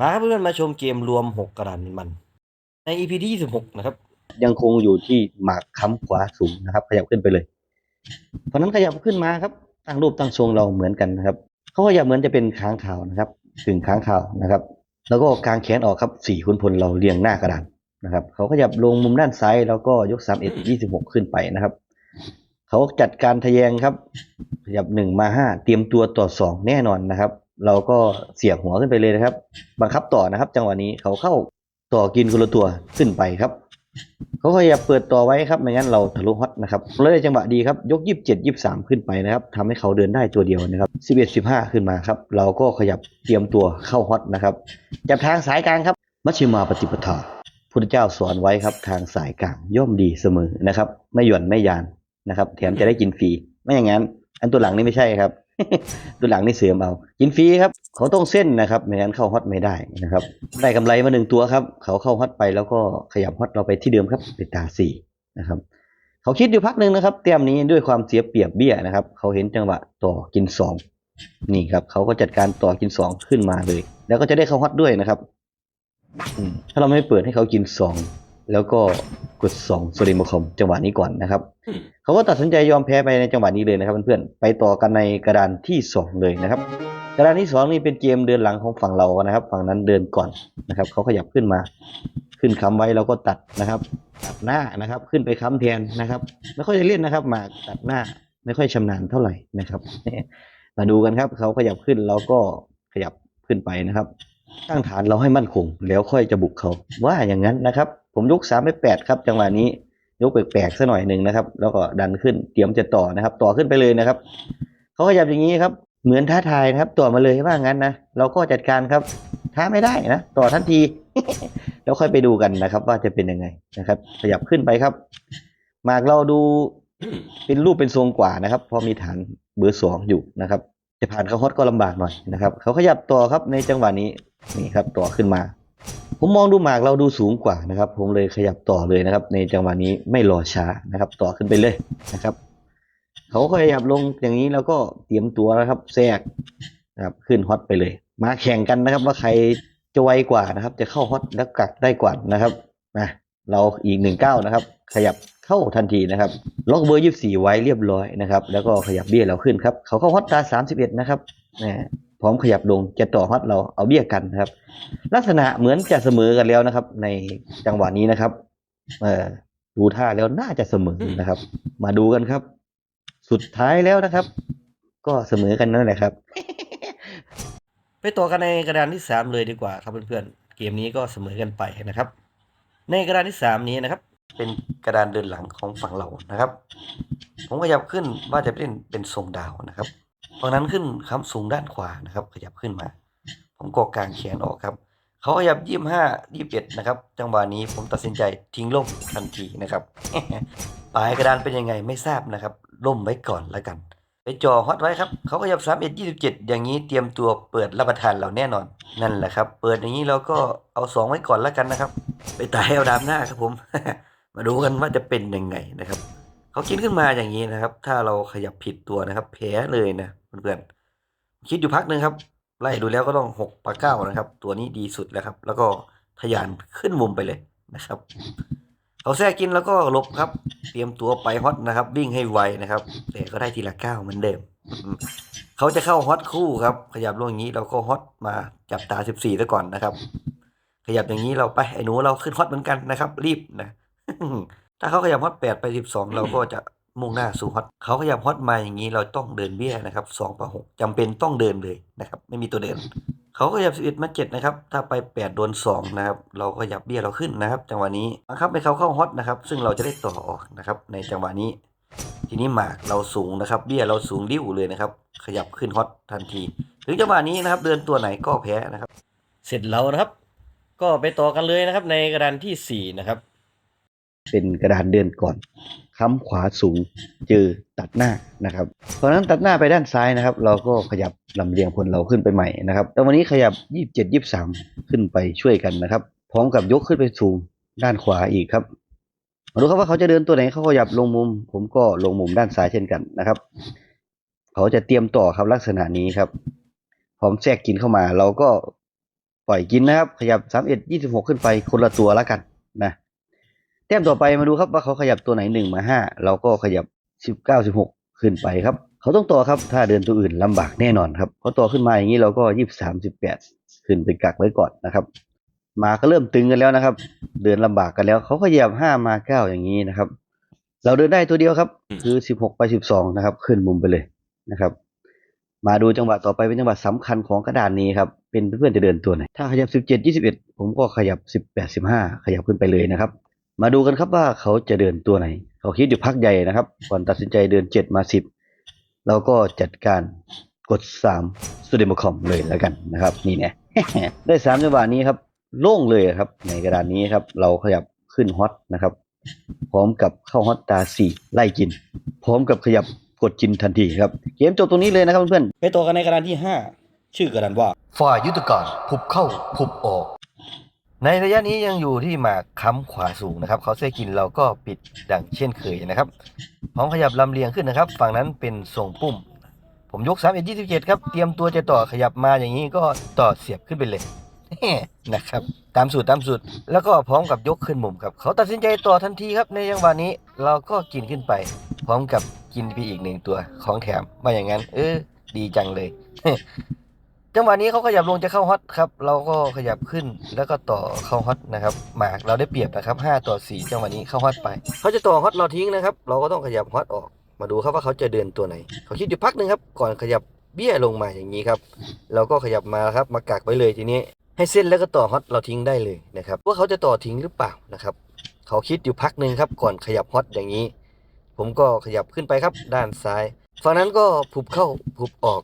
มาครับเพื่อนมาชมเกมรวม 6 กระดานมัน ใน EP ที่26 นะครับ ยังคงอยู่ที่หมากค้ำขวาสูงนะครับ ขยับขึ้นไปเลย เพราะนั้นขยับขึ้นมาครับตั้งรูปตั้งทรงเราเหมือนกันนะครับเขาขยับเหมือนจะเป็นค้างข่าวนะครับกึ่งค้างข่าวนะครับ แล้วก็กางแขนออกครับสี่คุณพลเราเรียงหน้ากระดานนะครับเขาขยับลงมุมด้านซ้ายแล้วก็ยกสามเอ็ดยี่สิบหกขึ้นไปนะครับเขาจัดการทะแยงครับ ขยับหนึ่งมาห้าเตรียมตัวต่อสองแน่นอนนะครับ เราก็เสียบหัวขึ้นไปเลยนะครับ บังคับต่อนะครับ จังหวะนี้เขาเข้าต่อกินคนละตัวขึ้นไปครับ เขาขยับเปิดต่อไว้ครับไม่งั้นเราทะลุฮอตนะครับเลยจังหวะดีครับยกยี่สิบเจ็ดยี่สามขึ้นไปนะครับทำให้เขาเดินได้ตัวเดียวนะครับสิบเอ็ดสิบห้าขึ้นมาครับ เราก็ขยับเตรียมตัวเข้าฮอตนะครับจับทางสายกลางครับ มัชฌิมาปฏิปทาพุทธเจ้าสอนไว้ครับ ทางสายกลางย่อมดีเสมอนะครับ ไม่หย่อนไม่ยานนะครับ แถมจะได้กินฟรีไม่อย่างนั้น อันตัวหลังนี่ไม่ใช่ครับ ตัวหลังนี่เสือมเอากินฟรีครับ เขาต้องเส้นนะครับไม่งั้นเข้าฮอตไม่ได้นะครับ ได้กำไรมาหนึ่งตัวครับ เขาเข้าฮอตไปแล้วก็ขยับฮอตเราไปที่เดิมครับเป็นตาสี่นะครับ เขาคิดอยู่พักหนึ่งนะครับเตรียมนี้ด้วยความเสียเปรียบเบี้ยนะครับ เขาเห็นจังหวะต่อกินสองนี่ครับ เขาก็จัดการต่อกินสองขึ้นมาเลย แล้วก็จะได้เข้าฮอตด้วยนะครับถ้าเราไม่เปิดให้เขากินสอง แล้วก็กดสองสลิมคอมจังหวะนี้ก่อนนะครับ เขาก็ตัดสินใจยอมแพ้ไปในจังหวะนี้เลยนะครับเพื่อนๆไปต่อกันในกระดานที่สองเลยนะครับ กระดานที่สองนี่เป็นเกมเดินหลังของฝั่งเรานะครับ ฝั่งนั้นเดินก่อนนะครับ เขาขยับขึ้นมา ขึ้นค้ำไว้แล้วก็ตัดนะครับ ตัดหน้านะครับ ขึ้นไปค้ำแทนนะครับ ไม่ค่อยจะเล่นนะครับหมากตัดหน้าไม่ค่อยชำนาญเท่าไหร่นะครับ มาดูกันครับ เขาขยับขึ้นเราก็ขยับขึ้นไปนะครับตั้งฐานเราให้มั่นคง แล้วค่อยจะบุกเขาว่าอย่างนั้นนะครับ ผมยกสามไปแปดครับจังหวะนี้ยกแปลกๆสักหน่อยหนึ่งนะครับ แล้วก็ดันขึ้นเตรียมจะต่อนะครับ ต่อขึ้นไปเลยนะครับเขาขยับอย่างนี้ครับเหมือนท้าทายนะครับ ต่อมาเลยว่างั้นนะเราก็จัดการครับท้าไม่ได้นะต่อทันที แล้วค่อยไปดูกันนะครับ ว่าจะเป็นยังไงนะครับ ขยับขึ้นไปครับหมากเราดูเป็นรูปเป็นทรงกว่านะครับพราะมีฐานเบอร์สองอยู่นะครับ จะผ่านเขาฮอตก็ลำบากหน่อยนะครับเขาขยับต่อครับในจังหวะนี้นี่ครับต่อขึ้นมา ผมมองดูหมากเราดูสูงกว่านะครับ ผมเลยขยับต่อเลยนะครับ ในจังหวะนี้ไม่รอช้านะครับ ต่อขึ้นไปเลยนะครับเขาก็ขยับลงอย่างนี้แล้วก็เตรียมตัวนะครับแทรกนะครับขึ้นฮอตไปเลย มาแข่งกันนะครับ ว่าใครจะไวกว่านะครับ จะเข้าฮอตแล้วกักได้กว่านะครับนะเราอีกหนึ่งเก้านะครับ ขยับเข้าทันทีนะครับ ล็อกเบอร์ยี่สี่ไว้เรียบร้อยนะครับ แล้วก็ขยับเบี้ยเราขึ้นครับ เขาเข้าฮอตตาสามสิบเอ็ดนะครับนะ พร้อมขยับลงจะต่อฮอตเราเอาเบี้ยกันนะครับ ลักษณะเหมือนจะเสมอกันแล้วนะครับ ในจังหวะนี้นะครับ เออดูท่าแล้วน่าจะเสมอนะครับ มาดูกันครับ สุดท้ายแล้วนะครับ ก็เสมอกันนั่นแหละครับ ไปต่อกันในกระดานที่3เลยดีกว่าครับเพื่อนๆเกมนี้ก็เสมอกันไปนะครับ ในกระดานที่3นี้นะครับ เป็นกระดานเดินหลังของฝั่งเรานะครับ ผมขยับขึ้นว่าจะเป็นเป็นทรงดาวนะครับ ฝั่งนั้นขึ้นค้ำสูงด้านขวานะครับ ขยับขึ้นมา ผมก็กางแขนออกครับ เขาขยับยี่ห้ายี่เอ็ดนะครับ จังหวะนี้ผมตัดสินใจทิ้งล่มทันทีนะครับปลายกระดานเป็นยังไงไม่ทราบนะครับล่มไว้ก่อนแล้วกัน ไปจ่อฮอตไว้ครับเขาขยับสามเอ็ดยี่สิบเจ็ดอย่างนี้เตรียมตัวเปิดรับประทานเราแน่นอน นั่นแหละครับ เปิดอย่างนี้เราก็เอาสองไว้ก่อนแล้วกันนะครับ ไปตายเอาดามหน้าครับผม มาดูกันว่าจะเป็นยังไงนะครับ เขาคิดขึ้นมาอย่างนี้นะครับ ถ้าเราขยับผิดตัวนะครับแพ้เลยนะเพื่อนๆคิดอยู่พักหนึ่งครับ ไล่ดูแล้วก็ต้องหกปาเก้านะครับ ตัวนี้ดีสุดแล้วครับ แล้วก็ทะยานขึ้นมุมไปเลยนะครับเขาแทรกกินแล้วก็ลบครับ เตรียมตัวไปฮอตนะครับ วิ่งให้ไวนะครับ แต่ก็ได้ทีละเก้าเหมือนเดิมอืมเขาจะเข้าฮอตคู่ครับ ขยับลงอย่างนี้เราก็ฮอตมาจับตาสิบสี่ซะก่อนนะครับ ขยับอย่างนี้เราไปไอ้หนูเราขึ้นฮอตเหมือนกันนะครับ รีบนะ ถ้าเขาขยับฮอตแปดไปสิบสองเราก็จะมุ่งหน้าสู่ฮอตเขาขยับฮอตมาอย่างนี้เราต้องเดินเบี้ยนะครับสองต่อหกจำเป็นต้องเดินเลยนะครับ ไม่มีตัวเดิน เขาขยับสิบเอ็ดมาเจ็ดนะครับ ถ้าไปแปดโดนสองนะครับ เราก็ขยับเบี้ยเราขึ้นนะครับ จังหวะนี้บังคับให้เขาเข้าฮอตนะครับ ซึ่งเราจะได้ต่อออกนะครับ ในจังหวะนี้ ทีนี้หมากเราสูงนะครับ เบี้ยเราสูงริ้วเลยนะครับ ขยับขึ้นฮอตทันที ถึงจังหวะนี้นะครับ เดินตัวไหนก็แพ้นะครับ เสร็จแล้วนะครับ ก็ไปต่อกันเลยนะครับ ในกระดานที่สี่นะครับ เป็นกระดานเดินก่อนค้ำขวาสูงเจอตัดหน้านะครับ เพราะนั้นตัดหน้าไปด้านซ้ายนะครับ เราก็ขยับลำเลียงพลเราขึ้นไปใหม่นะครับแล้ววันนี้ขยับ 27 23 ขึ้นไปช่วยกันนะครับ พร้อมกับยกขึ้นไปสูงด้านขวาอีกครับมาดูครับว่าเขาจะเดินตัวไหนเขาขยับลงมุม ผมก็ลงมุมด้านซ้ายเช่นกันนะครับ เขาจะเตรียมต่อครับลักษณะนี้ครับ พร้อมแทรกกินเข้ามา เราก็ปล่อยกินนะครับ ขยับสามเอ็ดยี่สิบหกขึ้นไปคนละตัวแล้วกันนะ ต้มต่อไปมาดูครับว่าเขาขยับตัวไหนหนึ่งมาห้าเราก็ขยับสิบเก้าสิบหกขึ้นไปครับ เขาต้องต่อครับถ้าเดินตัวอื่นลำบากแน่นอนครับเขาต่อขึ้นมาอย่างนี้เราก็ยี่สิบสามสิบแปดขึ้นไปกักไว้ก่อนนะครับมาก็เริ่มตึงกันแล้วนะครับ เดินลำบากกันแล้ว เขาขยับห้ามาเก้าอย่างนี้นะครับ เราเดินได้ตัวเดียวครับ คือสิบหกไปสิบสองนะครับ ขึ้นมุมไปเลยนะครับ มาดูจังหวะต่อไปเป็นจังหวะสำคัญของกระดานนี้ครับเป็นเพื่อนจะเดินตัวไหนถ้าขยับสิบเจ็ดยี่สิบเอ็ดผมก็ขยับสิบแปดสิบห้าขยับขึ้นไปเลยนะครับ มาดูกันครับว่าเขาจะเดินตัวไหน เขาคิดอยู่พักใหญ่นะครับ ก่อนตัดสินใจเดินเจ็ดมาสิบเราก็จัดการกดสามสตูดิโอคอมเลยแล้วกันนะครับ นี่แน่ได้สามจังหวะนี้ครับโล่งเลยครับ ในกระดานนี้ครับ เราขยับขึ้นฮอตนะครับ พร้อมกับเข้าฮอตตาสี่ไล่กิน พร้อมกับขยับกดจินทันทีครับ เกมจบตรงนี้เลยนะครับเพื่อนไปต่อกันในกระดานที่5ชื่อกระดานว่าฝ่ายยุทธการผุบเข้าผุบออก ในระยะนี้ยังอยู่ที่หมากค้ำขวาสูงนะครับเขาเส้กินเราก็ปิดดังเช่นเคยนะครับพร้อมขยับลำเลียงขึ้นนะครับ ฝั่งนั้นเป็นทรงปุ่ม ผมยก3 1 27ครับเตรียมตัวจะต่อขยับมาอย่างนี้ก็ต่อเสียบขึ้นไปเลยนะครับตามสูตรตามสูตรแล้วก็พร้อมกับยกขึ้นมุมครับเขาตัดสินใจต่อทันทีครับในจังหวะนี้เราก็กินขึ้นไป พร้อมกับกินไปอีกหนึ่งตัวของแถมมาอย่างนั้น เออดีจังเลย จังหวะนี้เขาขยับลงจะเข้าฮอตครับ เราก็ขยับขึ้นแล้วก็ต่อเข้าฮอตนะครับหมากเราได้เปรียบนะครับ5ต่อ4จังหวะนี้เข้าฮอตไปเขาจะต่อฮอตเราทิ้งนะครับ เราก็ต้องขยับฮอตออก มาดูครับว่าเขาจะเดินตัวไหน เขาคิดอยู่พักหนึ่งครับก่อนขยับเบี้ยลงมาอย่างนี้ครับเราก็ขยับมาครับมากักไว้เลยทีนี้ ให้เส้นแล้วก็ต่อฮอตเราทิ้งได้เลยนะครับว่าเขาจะต่อทิ้งหรือเปล่านะครับเขาคิดอยู่พักหนึ่งครับก่อนขยับฮอตอย่างนี้ ผมก็ขยับขึ้นไปครับด้านซ้ายฝั่งนั้นก็ผุบเข้าผุบออก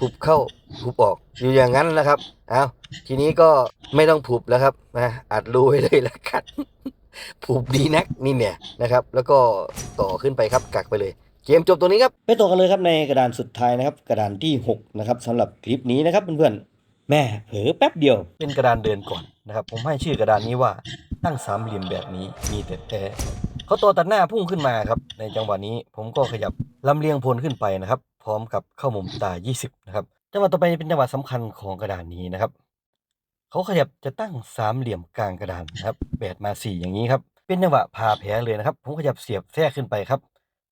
ผุบเข้าผุบออกอยู่อย่างนั้นนะครับเอาทีนี้ก็ไม่ต้องผุบแล้วครับนะอัดรูไว้เลยละกันผุบดีนักนี่เนี่ยนะครับ แล้วก็ต่อขึ้นไปครับกักไปเลยเกมจบตัวนี้ครับไปต่อกันเลยครับในกระดานสุดท้ายนะครับ กระดานที่ 6 นะครับสำหรับคลิปนี้นะครับเพื่อนๆแม่เผลอแป๊บเดียว เป็นกระดานเดินก่อนนะครับ ผมให้ชื่อกระดานนี้ว่าตั้งสามเหลี่ยมแบบนี้มีแต่แท้เขาตัวตัดหน้าพุ่งขึ้นมาครับ ในจังหวะนี้ผมก็ขยับลำเลียงพลขึ้นไปนะครับพร้อมกับเข้ามุมตา 20 นะครับ จังหวะต่อไปเป็นจังหวะสำคัญของกระดานนี้นะครับ เขาขยับจะตั้งสามเหลี่ยมกลางกระดานนะครับแปดมาสี่อย่างนี้ครับ เป็นจังหวะพาแผลเลยนะครับ ผมขยับเสียบแทรกขึ้นไปครับ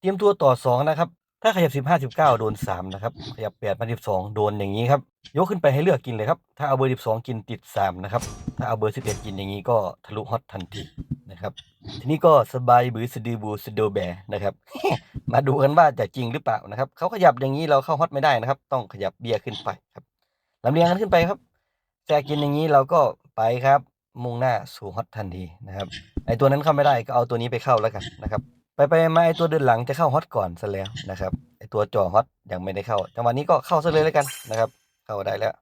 เตรียมตัวต่อสองนะครับ ถ้าขยับสิบห้าสิบเก้าโดนสามนะครับ ขยับแปดมาสิบสองโดนอย่างนี้ครับ ยกขึ้นไปให้เลือกกินเลยครับ ถ้าเอาเบอร์สิบสองกินติดสามนะครับ ถ้าเอาเบอร์สิบเอ็ดกินอย่างนี้ก็ทะลุฮอตทันที นะครับ ทีนี้ก็สบายบือสดือบูสะโดแบนะครับ มาดูกันว่าจะจริงหรือเปล่านะครับเขาขยับอย่างนี้เราเข้าฮอตไม่ได้นะครับ ต้องขยับเบียร์ขึ้นไปครับลำเลียงกันขึ้นไปครับแจกินอย่างนี้เราก็ไปครับ มุ่งหน้าสู่ฮอตทันทีนะครับไอตัวนั้นเข้าไม่ได้ก็เอาตัวนี้ไปเข้าแล้วกันนะครับ ไปไปมาไอตัวเดินหลังจะเข้าฮอตก่อนซะแล้วนะครับไอตัวจ่อฮอตยังไม่ได้เข้าจังหวะนี้ก็เข้าซะเลยแล้วกันนะครับ เข้าได้แล้ว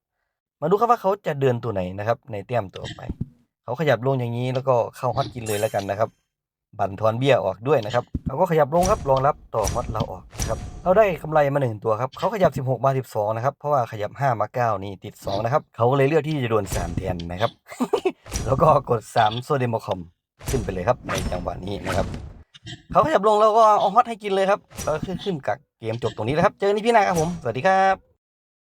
มาดูครับว่าเขาจะเดินตัวไหนนะครับ ในเตี้ยมตัวไป เขาขยับลงอย่างนี้แล้วก็เข้าฮอตกินเลยแล้วกันนะครับ บั่นทอนเบี้ยออกด้วยนะครับเราก็ขยับลงครับรองรับต่อฮอตเราออกนะครับเราได้กำไรมาหนึ่งตัวครับเขาขยับ 16 มา 12 นะครับ เพราะว่าขยับ 5 มา 9 นี่ติด 2 นะครับ เขาก็เลยเลือกที่จะโดน3แทนนะครับ แล้วก็กด 3 โซเดมคอมขึ้นไปเลยครับในจังหวะนี้นะครับเขาขยับลงเราก็เอาฮอตให้กินเลยครับก็ขึ้นขึ้นกับเกมจบตรงนี้แล้วครับ เจอกันที่พี่นาครับผม สวัสดีครับ